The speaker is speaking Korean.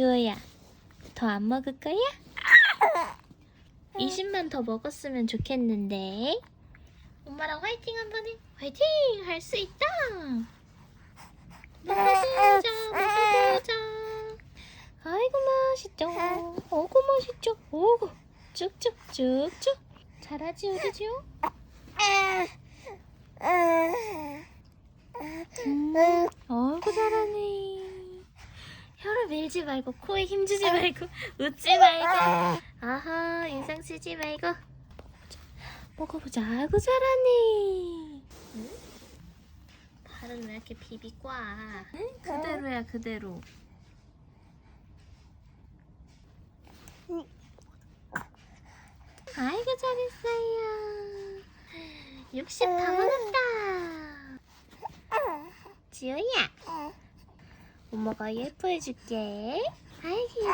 주호야, 더 안 먹을 거야? 20만 더 먹었으면 좋겠는데. 엄마랑 화이팅 한 번 해. 화이팅! 할 수 있다! 먹어보자, 먹어보자. 아이고, 맛있죠. 어구, 맛있죠. 어구, 쭉쭉쭉쭉. 잘하지, 우리 지호? 음, 어이구, 잘하네. 밀지 말고, 코에 힘주지 말고, 웃지 말고. 아하, 인상 쓰지 말고. 먹어보자. 아이고, 잘하네. 발은 왜 이렇게 비비고 와? 그대로야, 그대로. 아이고, 잘했어요. 60다 먹었다. 지호야, 엄마가 예뻐해줄게. 아이고.